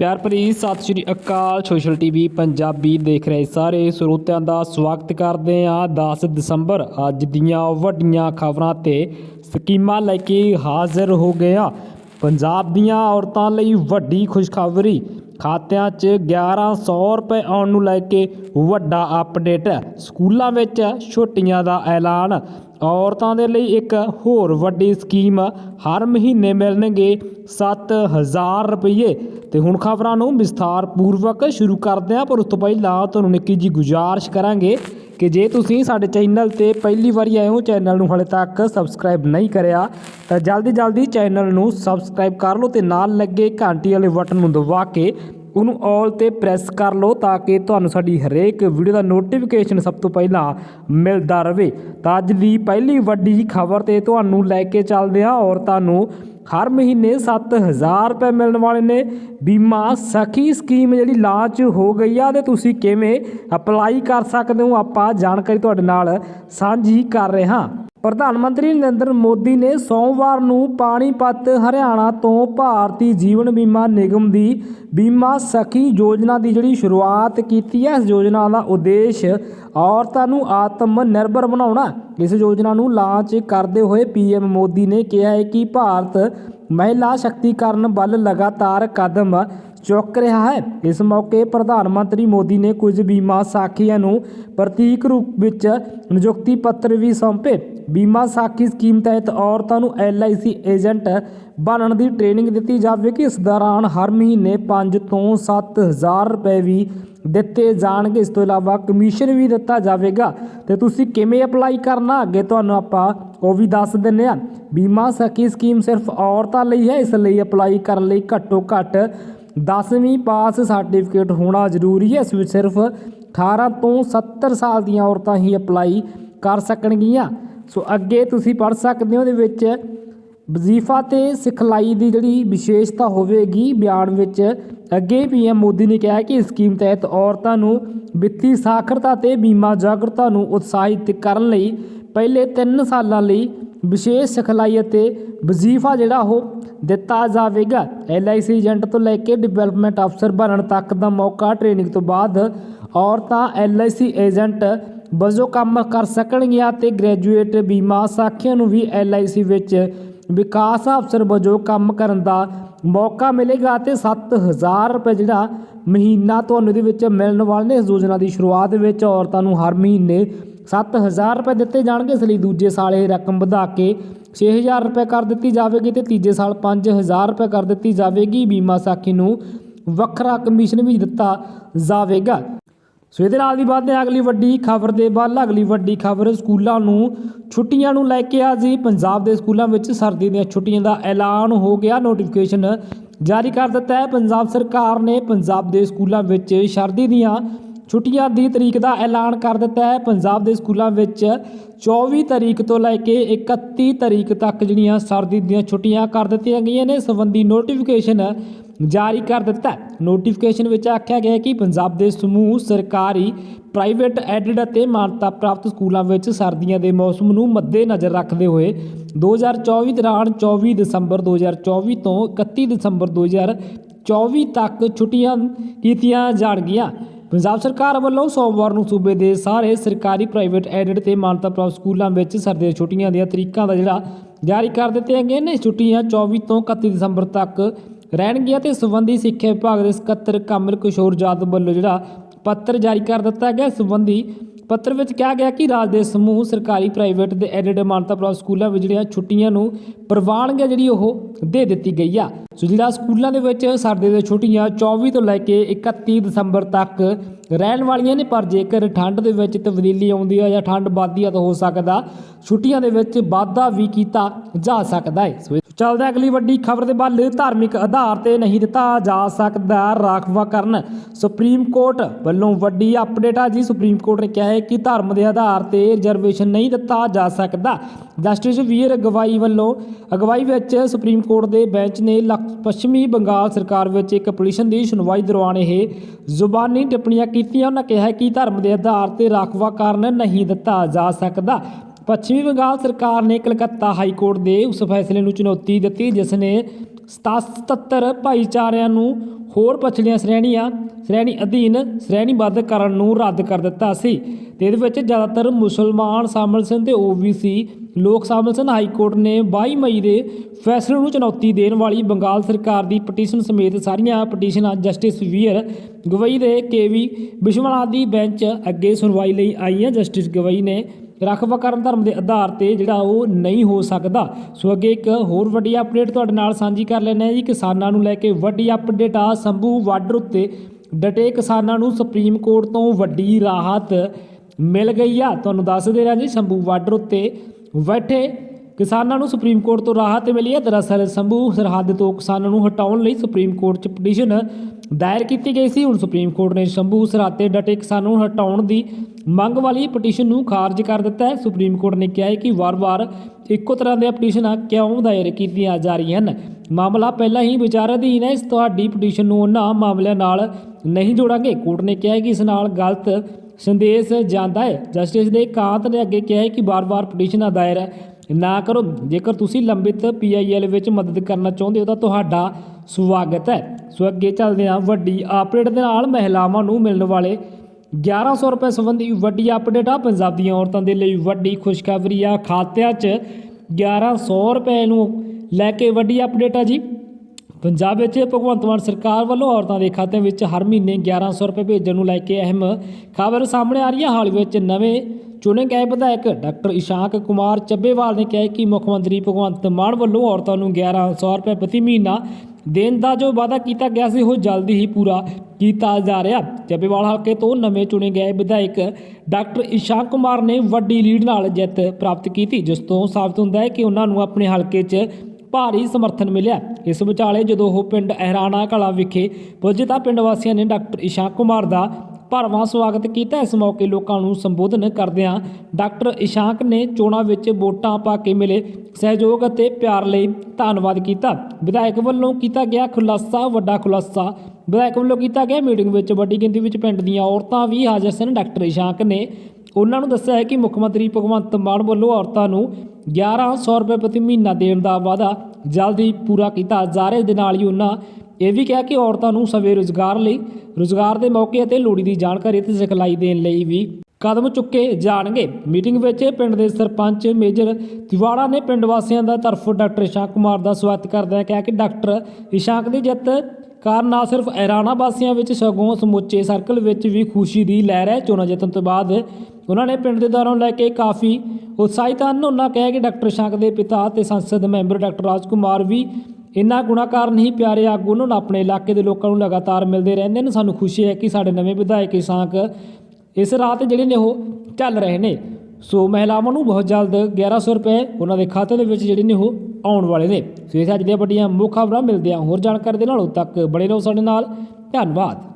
ਪਿਆਰ ਭਰੀ ਸਤਿ ਸ਼੍ਰੀ ਅਕਾਲ, ਸੋਸ਼ਲ ਟੀਵੀ, ਪੰਜਾਬੀ ਦੇਖ ਰਹੇ ਸਾਰੇ ਸਰੋਤਿਆਂ ਦਾ ਸਵਾਗਤ ਕਰਦੇ ਹਾਂ 10 ਦਸੰਬਰ। ਅੱਜ ਦੀਆਂ ਵੱਡੀਆਂ ਖਬਰਾਂ ਤੇ ਸਕੀਮਾਂ ਲੈ ਕੇ ਹਾਜ਼ਰ ਹੋ ਗਏ ਪੰਜਾਬ ਦੀਆਂ ਔਰਤਾਂ ਲਈ ਵੱਡੀ ਖੁਸ਼ਖਬਰੀ। ਖਾਤਿਆਂ 'ਚ 1100 ਰੁਪਏ ਆਉਣ ਨੂੰ ਲੈ ਕੇ ਵੱਡਾ ਅਪਡੇਟ। ਸਕੂਲਾਂ ਵਿੱਚ ਛੁੱਟੀਆਂ ਦਾ ਐਲਾਨ। ਔਰਤਾਂ ਦੇ ਲਈ ਇੱਕ ਹੋਰ ਵੱਡੀ ਸਕੀਮ ਹਰ ਮਹੀਨੇ ਮਿਲਣਗੇ 7000 ਰੁਪਏ ਤੇ ਹੁਣ ਖਬਰਾਂ ਨੂੰ ਵਿਸਥਾਰ ਪੂਰਵਕ ਸ਼ੁਰੂ ਕਰਦੇ ਹਾਂ, ਪਰ ਉਸ ਤੋਂ ਪਹਿਲਾਂ ਤੁਹਾਨੂੰ ਨਿੱਕੀ ਜੀ ਗੁਜ਼ਾਰਿਸ਼ ਕਰਾਂਗੇ ਕਿ ਜੇ ਤੁਸੀਂ ਸਾਡੇ ਚੈਨਲ ਤੇ ਪਹਿਲੀ ਵਾਰੀ ਆਏ ਹੋ, ਚੈਨਲ ਨੂੰ ਹਾਲੇ ਤੱਕ ਸਬਸਕ੍ਰਾਈਬ ਨਹੀਂ ਕਰਿਆ, ਤਾਂ ਜਲਦੀ ਜਲਦੀ ਚੈਨਲ ਨੂੰ ਸਬਸਕ੍ਰਾਈਬ ਕਰ ਲਓ ਤੇ ਨਾਲ ਲੱਗੇ ਘੰਟੀ ਵਾਲੇ ਬਟਨ ਨੂੰ ਦਬਾ ਕੇ ਉਹਨੂੰ ਆਲ ਤੇ ਪ੍ਰੈਸ ਕਰ ਲਓ ਤਾਂ ਕਿ ਤੁਹਾਨੂੰ ਸਾਡੀ ਹਰੇਕ ਵੀਡੀਓ ਦਾ ਨੋਟੀਫਿਕੇਸ਼ਨ ਸਭ ਤੋਂ ਪਹਿਲਾਂ ਮਿਲਦਾ ਰਹੇ ਤਾਂ ਅੱਜ ਦੀ ਪਹਿਲੀ ਵੱਡੀ ਖਬਰ ਤੇ ਤੁਹਾਨੂੰ ਲੈ ਕੇ ਚੱਲਦੇ ਹਾਂ ਔਰਤਾਂ ਨੂੰ ਹਰ ਮਹੀਨੇ 7000 ਰੁਪਏ ਮਿਲਣ ਵਾਲੇ ਨੇ। ਬੀਮਾ ਸਖੀ ਸਕੀਮ ਜਿਹੜੀ ਲਾਂਚ ਹੋ ਗਈ ਆ ਤੇ ਤੁਸੀਂ ਕਿਵੇਂ ਅਪਲਾਈ ਕਰ ਸਕਦੇ ਹੋ, ਆਪਾਂ ਜਾਣਕਾਰੀ ਤੁਹਾਡੇ ਨਾਲ ਸਾਂਝੀ ਕਰ ਰਹੇ ਹਾਂ। ਪ੍ਰਧਾਨ ਮੰਤਰੀ ਨਰਿੰਦਰ ਮੋਦੀ ਨੇ ਸੋਮਵਾਰ ਨੂੰ ਪਾਣੀਪਤ ਹਰਿਆਣਾ ਤੋਂ ਭਾਰਤੀ ਜੀਵਨ ਬੀਮਾ ਨਿਗਮ ਦੀ ਬੀਮਾ ਸਖੀ ਯੋਜਨਾ ਦੀ ਜਿਹੜੀ ਸ਼ੁਰੂਆਤ ਕੀਤੀ ਹੈ, ਇਸ ਯੋਜਨਾ ਦਾ ਉਦੇਸ਼ ਔਰਤਾਂ ਨੂੰ ਆਤਮ ਨਿਰਭਰ ਬਣਾਉਣਾ ਇਸ ਯੋਜਨਾ ਨੂੰ ਲਾਂਚ ਕਰਦੇ ਹੋਏ ਪੀਐਮ ਮੋਦੀ ਨੇ ਕਿਹਾ ਹੈ ਕਿ ਭਾਰਤ ਮਹਿਲਾ ਸ਼ਕਤੀਕਰਨ ਵੱਲ ਲਗਾਤਾਰ ਕਦਮ ਚੁੱਕ ਰਿਹਾ ਹੈ। ਇਸ ਮੌਕੇ ਪ੍ਰਧਾਨ ਮੰਤਰੀ ਮੋਦੀ ਨੇ ਕੁਝ ਬੀਮਾ ਸਾਖੀਆਂ ਨੂੰ ਪ੍ਰਤੀਕ ਰੂਪ ਵਿੱਚ ਨਿਯੁਕਤੀ ਪੱਤਰ ਵੀ ਸੌਂਪੇ। ਬੀਮਾ ਸਾਖੀ ਸਕੀਮ ਤਹਿਤ ਔਰਤਾਂ ਨੂੰ ਐਲਆਈਸੀ ਏਜੰਟ ਬਣਨ ਦੀ ਟ੍ਰੇਨਿੰਗ ਦਿੱਤੀ ਜਾਵੇਗੀ। ਇਸ ਦੌਰਾਨ ਹਰ ਮਹੀਨੇ 5 ਤੋਂ 7000 ਰੁਪਏ ਵੀ ਦਿੱਤੇ ਜਾਣਗੇ। ਇਸ ਤੋਂ ਇਲਾਵਾ ਕਮਿਸ਼ਨ ਵੀ ਦਿੱਤਾ ਜਾਵੇਗਾ। ਤੇ ਤੁਸੀਂ ਕਿਵੇਂ ਅਪਲਾਈ ਕਰਨਾ, ਅੱਗੇ ਤੁਹਾਨੂੰ ਆਪਾਂ ਉਹ ਵੀ ਦੱਸ ਦਿੰਨੇ ਆ ਬੀਮਾ ਸਾਖੀ ਸਕੀਮ ਸਿਰਫ ਔਰਤਾਂ ਲਈ ਹੈ, ਇਸ ਲਈ ਅਪਲਾਈ ਕਰਨ ਲਈ ਘੱਟੋ ਘੱਟ 10ਵੀਂ ਪਾਸ ਸਰਟੀਫਿਕੇਟ ਹੋਣਾ ਜ਼ਰੂਰੀ ਹੈ। ਇਸ ਵਿੱਚ ਸਿਰਫ 18 ਤੋਂ 70 ਸਾਲ ਦੀਆਂ ਔਰਤਾਂ ਹੀ ਅਪਲਾਈ ਕਰ ਸਕਣਗੀਆਂ। ਸੋ ਅੱਗੇ ਤੁਸੀਂ ਪੜ੍ਹ ਸਕਦੇ ਹੋ। ਉਹਦੇ ਵਿੱਚ ਵਜ਼ੀਫਾ ਤੇ ਸਿਖਲਾਈ ਦੀ ਜਿਹੜੀ ਵਿਸ਼ੇਸ਼ਤਾ ਹੋਵੇਗੀ। ਬਿਆਨ ਵਿੱਚ ਅੱਗੇ ਪੀਐਮ ਮੋਦੀ ਨੇ ਕਿਹਾ ਕਿ ਇਸ ਸਕੀਮ ਤਹਿਤ ਔਰਤਾਂ ਨੂੰ ਵਿੱਤੀ ਸਾਖਰਤਾ ਤੇ ਬੀਮਾ ਜਾਗਰੂਕਤਾ ਨੂੰ ਉਤਸ਼ਾਹਿਤ ਕਰਨ ਲਈ ਪਹਿਲੇ 3 ਸਾਲਾਂ ਲਈ ਵਿਸ਼ੇਸ਼ ਸਿਖਲਾਈ ਅਤੇ ਵਜ਼ੀਫਾ ਜਿਹੜਾ ਉਹ ਦਿੱਤਾ ਜਾਵੇਗਾ। ਐਲਆਈਸੀ ਏਜੰਟ ਤੋਂ ਲੈ ਕੇ ਡਿਵੈਲਪਮੈਂਟ ਅਫਸਰ ਬਣਨ ਤੱਕ ਦਾ ਮੌਕਾ ਟ੍ਰੇਨਿੰਗ ਤੋਂ ਬਾਅਦ ਔਰਤਾਂ ਐਲਆਈਸੀ ਏਜੰਟ ਵਜੋਂ ਕੰਮ ਕਰ ਸਕਣਗੀਆਂ ਤੇ ਗ੍ਰੈਜੂਏਟ ਬੀਮਾ ਸਾਖੀਆਂ ਨੂੰ ਵੀ ਐਲਆਈਸੀ ਵਿੱਚ ਵਿਕਾਸ ਅਫਸਰ ਵਜੋਂ ਕੰਮ ਕਰਨ ਦਾ ਮੌਕਾ ਮਿਲੇਗਾ ਤੇ 7000 ਰੁਪਏ ਜਿਹੜਾ ਮਹੀਨਾ ਤੁਹਾਨੂੰ ਇਹਦੇ ਵਿੱਚ ਮਿਲਣ ਵਾਲੇ ਨੇ। ਇਸ ਯੋਜਨਾ ਦੀ ਸ਼ੁਰੂਆਤ ਵਿੱਚ ਔਰਤਾਂ ਨੂੰ ਹਰ ਮਹੀਨੇ 7000 ਰੁਪਏ ਦਿੱਤੇ ਜਾਣਗੇ। ਇਸ ਲਈ ਦੂਜੇ ਸਾਲ ਇਹ ਰਕਮ ਵਧਾ ਕੇ 6000 ਰੁਪਏ ਕਰ ਦਿੱਤੀ ਜਾਵੇਗੀ ਤੇ ਤੀਜੇ ਸਾਲ 5000 ਰੁਪਏ ਕਰ ਦਿੱਤੀ ਜਾਵੇਗੀ। ਬੀਮਾ ਸਾਖੀ ਨੂੰ ਵੱਖਰਾ ਕਮਿਸ਼ਨ ਵੀ ਦਿੱਤਾ ਜਾਵੇਗਾ। ਸੋ ਇਹਦੇ ਨਾਲ ਦੀ ਬਾਅਦ ਹੈ, ਅਗਲੀ ਵੱਡੀ ਖਬਰ ਦੇ ਵੱਲ। ਅਗਲੀ ਵੱਡੀ ਖਬਰ, ਸਕੂਲਾਂ ਨੂੰ ਛੁੱਟੀਆਂ ਨੂੰ ਲੈ ਕੇ ਆ ਜੀ ਪੰਜਾਬ ਦੇ ਸਕੂਲਾਂ ਵਿੱਚ ਸਰਦੀ ਦੀਆਂ ਛੁੱਟੀਆਂ ਦਾ ਐਲਾਨ ਹੋ ਗਿਆ। ਨੋਟੀਫਿਕੇਸ਼ਨ ਜਾਰੀ ਕਰ ਦਿੱਤਾ ਹੈ। ਪੰਜਾਬ ਸਰਕਾਰ ਨੇ ਪੰਜਾਬ ਦੇ ਸਕੂਲਾਂ ਵਿੱਚ ਸਰਦੀ ਦੀਆਂ ਛੁੱਟੀਆਂ ਦੀ ਤਰੀਕ ਦਾ ਐਲਾਨ ਕਰ ਦਿੱਤਾ ਹੈ। ਪੰਜਾਬ ਦੇ ਸਕੂਲਾਂ ਵਿੱਚ 24 ਤਰੀਕ ਤੋਂ ਲੈ ਕੇ 31 ਤਰੀਕ ਤੱਕ ਜਿਹੜੀਆਂ ਸਰਦੀ ਦੀਆਂ ਛੁੱਟੀਆਂ ਕਰ ਦਿੱਤੀਆਂ ਗਈਆਂ ਨੇ, ਸੰਬੰਧੀ ਨੋਟੀਫਿਕੇਸ਼ਨ ਜਾਰੀ ਕਰ ਦਿੱਤਾ ਨੋਟੀਫਿਕੇਸ਼ਨ ਵਿੱਚ ਆਖਿਆ ਗਿਆ ਕਿ ਪੰਜਾਬ ਦੇ ਸਮੂਹ ਸਰਕਾਰੀ ਪ੍ਰਾਈਵੇਟ ਐਡਿਡ ਅਤੇ ਮਾਨਤਾ ਪ੍ਰਾਪਤ ਸਕੂਲਾਂ ਵਿੱਚ ਸਰਦੀਆਂ ਦੇ ਮੌਸਮ ਨੂੰ ਮੱਦੇਨਜ਼ਰ ਰੱਖਦੇ ਹੋਏ 2024 ਦੌਰਾਨ 24 ਦਸੰਬਰ 2024 ਤੋਂ 31 ਦਸੰਬਰ 2024 ਤੱਕ ਛੁੱਟੀਆਂ ਕੀਤੀਆਂ ਜਾਣਗੀਆਂ। ਪੰਜਾਬ ਸਰਕਾਰ ਵੱਲੋਂ ਸੋਮਵਾਰ ਨੂੰ ਸੂਬੇ ਦੇ ਸਾਰੇ ਸਰਕਾਰੀ ਪ੍ਰਾਈਵੇਟ ਐਡਡ ਤੇ ਮਾਨਤਾ ਪ੍ਰਾਪਤ ਸਕੂਲਾਂ ਵਿੱਚ ਸਰਦੀਆਂ ਛੁੱਟੀਆਂ ਦੀਆਂ ਤਰੀਕਾਂ ਦਾ ਜਿਹੜਾ ਜਾਰੀ ਕਰ ਦਿੱਤੀਆਂ ਗਈਆਂ ਨੇ, ਛੁੱਟੀਆਂ 24 ਤੋਂ 31 ਦਸੰਬਰ ਤੱਕ ਰਹਿਣਗੀਆਂ ਤੇ ਸੰਬੰਧੀ ਸਿੱਖਿਆ ਵਿਭਾਗ ਦੇ ਸਕੱਤਰ ਕਮਲ ਕਿਸ਼ੋਰ ਜਾਦਵ ਵੱਲੋਂ ਜਿਹੜਾ ਪੱਤਰ ਜਾਰੀ ਕਰ ਦਿੱਤਾ ਗਿਆ ਸੰਬੰਧੀ ਪੱਤਰ ਵਿੱਚ ਕਿਹਾ ਗਿਆ ਕਿ ਰਾਜ ਦੇ ਸਮੂਹ, ਸਰਕਾਰੀ ਪ੍ਰਾਈਵੇਟ ਦੇ ਐਡਿਡ ਮਾਨਤਾ ਪ੍ਰਾਪਤ ਸਕੂਲਾਂ ਵਿੱਚ ਜਿਹੜੀਆਂ ਛੁੱਟੀਆਂ ਨੂੰ ਪ੍ਰਵਾਨਗੀ ਜਿਹੜੀ ਉਹ ਦੇ ਦਿੱਤੀ ਗਈ ਆ। ਸੋ ਜਿਹੜਾ ਸਕੂਲਾਂ ਦੇ ਵਿੱਚ ਸਰਦੀ ਦੇ ਛੁੱਟੀਆਂ 24 ਤੋਂ ਲੈ ਕੇ 31 ਦਸੰਬਰ ਤੱਕ ਰਹਿਣ ਵਾਲੀਆਂ ਨੇ, ਪਰ ਜੇਕਰ ਠੰਡ ਦੇ ਵਿੱਚ ਤਬਦੀਲੀ ਆਉਂਦੀ ਹੈ ਜਾਂ ਠੰਡ ਵੱਧਦੀ ਹੈ ਤਾਂ ਹੋ ਸਕਦਾ ਛੁੱਟੀਆਂ ਦੇ ਵਿੱਚ ਵਾਧਾ ਵੀ ਕੀਤਾ ਜਾ ਸਕਦਾ ਹੈ। ਸੋ ਚੱਲਦਾ ਅਗਲੀ ਵੱਡੀ ਖਬਰ ਦੇ ਵੱਲ। ਧਾਰਮਿਕ ਆਧਾਰ ਤੇ ਨਹੀਂ ਦਿੱਤਾ ਜਾ ਸਕਦਾ ਰਾਖਵਾ ਕਰਨ। ਸੁਪਰੀਮ ਕੋਰਟ ਵੱਲੋਂ ਵੱਡੀ ਅਪਡੇਟ ਆ ਜੀ। ਸੁਪਰੀਮ ਕੋਰਟ ਨੇ ਕਿਹਾ ਹੈ ਕਿ ਧਰਮ ਦੇ ਆਧਾਰ ਤੇ ਰਿਜ਼ਰਵੇਸ਼ਨ ਨਹੀਂ ਦਿੱਤਾ ਜਾ ਸਕਦਾ। ਜਸਟਿਸ ਵੀਰ ਅਗਵਾਈ ਵੱਲੋਂ, ਅਗਵਾਈ ਵਿੱਚ ਸੁਪਰੀਮ ਕੋਰਟ ਦੇ ਬੈਂਚ ਨੇ ਲੱਖ- ਪੱਛਮੀ ਬੰਗਾਲ ਸਰਕਾਰ ਵਿੱਚ ਇੱਕ ਪਟੀਸ਼ਨ ਦੀ ਸੁਣਵਾਈ ਦੌਰਾਨ ਇਹ ਜ਼ੁਬਾਨੀ ਟਿੱਪਣੀਆਂ ਕੀਤੀਆਂ, ਉਹਨਾਂ ਕਿਹਾ ਕਿ ਧਰਮ ਦੇ ਆਧਾਰ ਤੇ ਰਾਖਵਾ ਕਾਰਨ ਨਹੀਂ ਦਿੱਤਾ ਜਾ ਸਕਦਾ। ਪੱਛਮੀ ਬੰਗਾਲ ਸਰਕਾਰ ਨੇ ਕਲਕੱਤਾ ਹਾਈ ਕੋਰਟ ਦੇ ਉਸ ਫੈਸਲੇ ਨੂੰ ਚੁਣੌਤੀ ਦਿੱਤੀ, ਜਿਸ ਨੇ 77 ਭਾਈਚਾਰਿਆਂ ਨੂੰ ਹੋਰ ਪਛੜੀਆਂ ਸ਼੍ਰੇਣੀਆਂ, ਸ਼੍ਰੇਣੀ ਅਧੀਨ ਸ਼੍ਰੇਣੀਬੱਧ ਕਰਨ ਨੂੰ ਰੱਦ ਕਰ ਦਿੱਤਾ ਸੀ। ਤੇ ਇਹਦੇ ਵਿੱਚ ਜ਼ਿਆਦਾਤਰ ਮੁਸਲਮਾਨ ਸ਼ਾਮਲ ਸਨ ਤੇ OBC ਲੋਕ ਸ਼ਾਮਲ ਸਨ। ਹਾਈ ਕੋਰਟ ਨੇ 22 ਮਈ ਦੇ ਫੈਸਲੇ ਨੂੰ ਚੁਣੌਤੀ ਦੇਣ ਵਾਲੀ ਬੰਗਾਲ ਸਰਕਾਰ ਦੀ ਪਟੀਸ਼ਨ ਸਮੇਤ ਸਾਰੀਆਂ ਪਟੀਸ਼ਨਾਂ ਜਸਟਿਸ ਵੀਰ ਗਵਈ ਦੇ ਕੇਵੀ ਵਿਸ਼ਵਨਾਥ ਦੀ ਬੈਂਚ ਅੱਗੇ ਸੁਣਵਾਈ ਲਈ ਆਈਆਂ। ਜਸਟਿਸ ਗਵਈ ਨੇ ਰੱਖਵਾਕਰਨ ਧਰਮ ਦੇ ਆਧਾਰ ਤੇ ਜਿਹੜਾ ਉਹ ਨਹੀਂ ਹੋ ਸਕਦਾ। ਸੋ ਅੱਗੇ ਇੱਕ ਹੋਰ ਵੱਡੀ ਅਪਡੇਟ ਤੁਹਾਡੇ ਨਾਲ ਸਾਂਝੀ ਕਰ ਲੈਂਦੇ ਹਾਂ ਜੀ, ਕਿਸਾਨਾਂ ਨੂੰ ਲੈ ਕੇ ਵੱਡੀ ਅਪਡੇਟ ਆ। ਸੰਭੂ ਵਾਡਰ ਉੱਤੇ ਡਟੇ ਕਿਸਾਨਾਂ ਨੂੰ ਸੁਪਰੀਮ ਕੋਰਟ ਤੋਂ ਵੱਡੀ ਰਾਹਤ ਮਿਲ ਗਈ ਆ। ਤੁਹਾਨੂੰ ਦੱਸ ਦੇ ਰਿਹਾ ਜੀ, ਸੰਭੂ ਵਾਡਰ ਉੱਤੇ ਬੈਠੇ ਕਿਸਾਨਾਂ ਨੂੰ ਸੁਪਰੀਮ ਕੋਰਟ ਤੋਂ ਰਾਹਤ ਮਿਲੀ ਹੈ। ਦਰਅਸਲ ਸੰਭੂ ਸਰਹੱਦ ਤੋਂ ਕਿਸਾਨਾਂ ਨੂੰ ਹਟਾਉਣ ਲਈ ਸੁਪਰੀਮ ਕੋਰਟ 'ਚ ਪਟੀਸ਼ਨ ਦਾਇਰ ਕੀਤੀ ਗਈ ਸੀ। ਹੁਣ ਸੁਪਰੀਮ ਕੋਰਟ ਨੇ ਸੰਭੂ ਸਰਹੱਦ ਤੇ ਡਟੇ ਕਿਸਾਨਾਂ ਨੂੰ ਹਟਾਉਣ ਦੀ ਮੰਗ ਵਾਲੀ ਪਟੀਸ਼ਨ ਨੂੰ ਖਾਰਜ ਕਰ ਦਿੱਤਾ ਹੈ। ਸੁਪਰੀਮ ਕੋਰਟ ਨੇ ਕਿਹਾ ਹੈ ਕਿ ਵਾਰ-ਵਾਰ ਇੱਕੋ ਤਰ੍ਹਾਂ ਦੀਆਂ ਪਟੀਸ਼ਨਾਂ ਕਿਉਂ ਦਾਇਰ ਕੀਤੀਆਂ ਜਾ ਰਹੀਆਂ ਹਨ? ਮਾਮਲਾ ਪਹਿਲਾਂ ਹੀ ਵਿਚਾਰ ਅਧੀਨ ਹੈ। ਇਸ ਤੁਹਾਡੀ ਪਟੀਸ਼ਨ ਨੂੰ ਉਹਨਾਂ ਮਾਮਲਿਆਂ ਨਾਲ ਨਹੀਂ ਜੋੜਾਂਗੇ। ਕੋਰਟ ਨੇ ਕਿਹਾ ਹੈ ਕਿ ਇਸ ਨਾਲ ਗਲਤ ਸੰਦੇਸ਼ ਜਾਂਦਾ ਹੈ। ਜਸਟਿਸ ਦੇ ਕਾਂਤ ਨੇ ਅੱਗੇ ਕਿਹਾ ਹੈ ਕਿ ਵਾਰ-ਵਾਰ ਪਟੀਸ਼ਨਾਂ ਦਾਇਰ ਨਾ ਕਰੋ। ਜੇਕਰ ਤੁਸੀਂ ਲੰਬਿਤ ਪੀਆਈਐਲ ਵਿੱਚ ਮਦਦ ਕਰਨਾ ਚਾਹੁੰਦੇ ਹੋ ਤਾਂ ਤੁਹਾਡਾ ਸਵਾਗਤ ਹੈ। ਸੋ ਅੱਗੇ ਚੱਲਦੇ ਹਾਂ ਵੱਡੀ ਅਪਡੇਟ ਦੇ ਨਾਲ। ਮਹਿਲਾਵਾਂ ਨੂੰ ਮਿਲਣ ਵਾਲੇ 1100 ਰੁਪਏ ਸੰਬੰਧੀ ਵੱਡੀ ਅਪਡੇਟ ਆ। ਪੰਜਾਬ ਦੀਆਂ ਔਰਤਾਂ ਦੇ ਲਈ ਵੱਡੀ ਖੁਸ਼ਖਬਰੀ ਆ। ਖਾਤਿਆਂ 'ਚ 1100 ਰੁਪਏ ਨੂੰ ਲੈ ਕੇ ਵੱਡੀ ਅਪਡੇਟ ਆ ਜੀ। ਪੰਜਾਬ ਵਿੱਚ ਭਗਵੰਤ ਮਾਨ ਸਰਕਾਰ ਵੱਲੋਂ ਔਰਤਾਂ ਦੇ ਖਾਤਿਆਂ ਵਿੱਚ ਹਰ ਮਹੀਨੇ 1100 ਰੁਪਏ ਭੇਜਣ ਨੂੰ ਲੈ ਕੇ ਅਹਿਮ ਖਬਰ ਸਾਹਮਣੇ ਆ ਰਹੀ ਹੈ ਹਾਲ ਵਿੱਚ ਨਵੇਂ ਚੁਣੇ ਗਏ ਵਿਧਾਇਕ ਡਾਕਟਰ ਇਸ਼ਾਕ ਕੁਮਾਰ ਚੱਬੇਵਾਲ ਨੇ ਕਿਹਾ ਕਿ ਮੁੱਖ ਮੰਤਰੀ ਭਗਵੰਤ ਮਾਨ ਵੱਲੋਂ ਔਰਤਾਂ ਨੂੰ 1100 ਰੁਪਏ ਪ੍ਰਤੀ ਮਹੀਨਾ ਦੇਣ ਦਾ ਜੋ ਵਾਅਦਾ ਕੀਤਾ ਗਿਆ ਸੀ, ਉਹ ਜਲਦੀ ਹੀ ਪੂਰਾ ਕੀਤਾ ਜਾ ਰਿਹਾ। ਚੱਬੇਵਾਲ ਹਲਕੇ ਤੋਂ ਨਵੇਂ ਚੁਣੇ ਗਏ ਵਿਧਾਇਕ ਡਾਕਟਰ ਇਸ਼ਾਕ ਕੁਮਾਰ ਨੇ ਵੱਡੀ ਲੀਡ ਨਾਲ ਜਿੱਤ ਪ੍ਰਾਪਤ ਕੀਤੀ, ਜਿਸ ਤੋਂ ਸਾਬਤ ਹੁੰਦਾ ਹੈ ਕਿ ਉਹਨਾਂ ਨੂੰ ਆਪਣੇ ਹਲਕੇ 'ਚ ਭਾਰੀ ਸਮਰਥਨ ਮਿਲਿਆ। ਇਸ ਵਿਚਾਲੇ ਜਦੋਂ ਉਹ ਪਿੰਡ ਅਹਿਰਾਣਾ ਕਲਾ ਵਿਖੇ ਪੁੱਜੇ ਤਾਂ ਪਿੰਡ ਵਾਸੀਆਂ ਨੇ ਡਾਕਟਰ ਇਸ਼ਾਕ ਕੁਮਾਰ ਦਾ ਭਰਵਾਂ ਸਵਾਗਤ ਕੀਤਾ। ਇਸ ਮੌਕੇ ਲੋਕਾਂ ਨੂੰ ਸੰਬੋਧਨ ਕਰਦਿਆਂ ਡਾਕਟਰ ਇਸ਼ਾਂਕ ਨੇ ਚੋਣਾਂ ਵਿੱਚ ਵੋਟਾਂ ਪਾ ਕੇ ਮਿਲੇ। ਸਹਿਯੋਗ ਅਤੇ ਪਿਆਰ ਲਈ ਧੰਨਵਾਦ ਕੀਤਾ। ਵਿਧਾਇਕ ਵੱਲੋਂ ਕੀਤਾ ਗਿਆ ਖੁਲਾਸਾ, ਵੱਡਾ ਖੁਲਾਸਾ। ਵਿਧਾਇਕ ਵੱਲੋਂ ਕੀਤਾ ਗਿਆ ਮੀਟਿੰਗ ਵਿੱਚ ਵੱਡੀ ਗਿਣਤੀ ਵਿੱਚ ਪਿੰਡ ਦੀਆਂ ਔਰਤਾਂ ਵੀ ਹਾਜ਼ਰ ਸਨ। ਡਾਕਟਰ ਇਸ਼ਾਂਕ ਨੇ ਉਹਨਾਂ ਨੂੰ ਦੱਸਿਆ ਹੈ ਕਿ ਮੁੱਖ ਮੰਤਰੀ ਭਗਵੰਤ ਮਾਨ ਵੱਲੋਂ ਔਰਤਾਂ ਨੂੰ 1100 ਰੁਪਏ ਪ੍ਰਤੀ ਮਹੀਨਾ ਦੇਣ ਦਾ ਵਾਅਦਾ ਜਲਦੀ ਪੂਰਾ ਕੀਤਾ। ਜਾ ਰਿਹਾ ਦੇ ਨਾਲ ਹੀ ਉਹਨਾਂ ਇਹ ਵੀ ਕਿਹਾ ਕਿ ਔਰਤਾਂ ਨੂੰ ਸਵੇ ਰੁਜ਼ਗਾਰ ਲਈ, ਰੁਜ਼ਗਾਰ ਦੇ ਮੌਕੇ ਅਤੇ ਲੋੜੀਂਦੀ ਜਾਣਕਾਰੀ ਅਤੇ ਸਿਖਲਾਈ ਦੇਣ ਲਈ ਵੀ ਕਦਮ ਚੁੱਕੇ ਜਾਣਗੇ। ਮੀਟਿੰਗ ਵਿੱਚ ਪਿੰਡ ਦੇ ਸਰਪੰਚ ਮੇਜਰ ਤਿਵਾੜਾ ਨੇ ਪਿੰਡ ਵਾਸੀਆਂ ਦਾ ਤਰਫੋਂ ਡਾਕਟਰ ਇਸ਼ਾਕ ਕੁਮਾਰ ਦਾ ਸਵਾਗਤ ਕਰਦਿਆਂ ਕਿਹਾ ਕਿ ਡਾਕਟਰ ਇਸ਼ਾਕ ਦੀ ਜਿੱਤ ਕਾਰਨ ਨਾ ਸਿਰਫ ਐਰਾਨਾ ਵਾਸੀਆਂ ਵਿੱਚ ਸਗੋਂ ਸਮੁੱਚੇ ਸਰਕਲ ਵਿੱਚ ਵੀ ਖੁਸ਼ੀ ਦੀ ਲਹਿਰ ਹੈ। ਚੋਣਾਂ ਜਿੱਤਣ ਤੋਂ ਬਾਅਦ ਉਹਨਾਂ ਨੇ ਪਿੰਡ ਦੇ ਦੌਰਾਨ ਲੈ ਕੇ ਕਾਫੀ ਉਤਸ਼ਾਹਿਤ ਹਨ। ਉਹਨਾਂ ਕਿਹਾ ਕਿ ਡਾਕਟਰ ਇਸ਼ਾਕ ਦੇ ਪਿਤਾ ਤੇ ਸੰਸਦ ਮੈਂਬਰ ਡਾਕਟਰ ਰਾਜ ਕੁਮਾਰ ਵੀ ਇੰਨਾਂ ਗੁਣਾ ਕਾਰਨ ਹੀ ਪਿਆਰੇ ਆਗੂ, ਉਹਨਾਂ ਨੂੰ ਆਪਣੇ ਇਲਾਕੇ ਦੇ ਲੋਕਾਂ ਨੂੰ ਲਗਾਤਾਰ ਮਿਲਦੇ ਰਹਿੰਦੇ ਨੇ। ਸਾਨੂੰ ਖੁਸ਼ੀ ਹੈ ਕਿ ਸਾਡੇ ਨਵੇਂ ਵਿਧਾਇਕ ਇਸਾਂਕ ਇਸ ਰਾਹ ਤੇ ਜਿਹੜੇ ਨੇ ਉਹ ਚੱਲ ਰਹੇ ਨੇ। ਸੋ ਮਹਿਲਾਵਾਂ ਨੂੰ ਬਹੁਤ ਜਲਦ 1100 ਰੁਪਏ ਉਹਨਾਂ ਦੇ ਖਾਤੇ ਦੇ ਵਿੱਚ ਜਿਹੜੇ ਨੇ ਉਹ ਆਉਣ ਵਾਲੇ ਨੇ। ਸੋ ਇਹ ਅੱਜ ਦੀਆਂ ਵੱਡੀਆਂ ਮੁੱਖ ਖਬਰਾਂ ਮਿਲਦੇ ਆ ਹੋਰ ਜਾਣਕਾਰੀ ਦੇ ਨਾਲ ਉਦੋਂ ਤੱਕ ਬੜੇ ਰਹੋ ਸਾਡੇ ਨਾਲ। ਧੰਨਵਾਦ।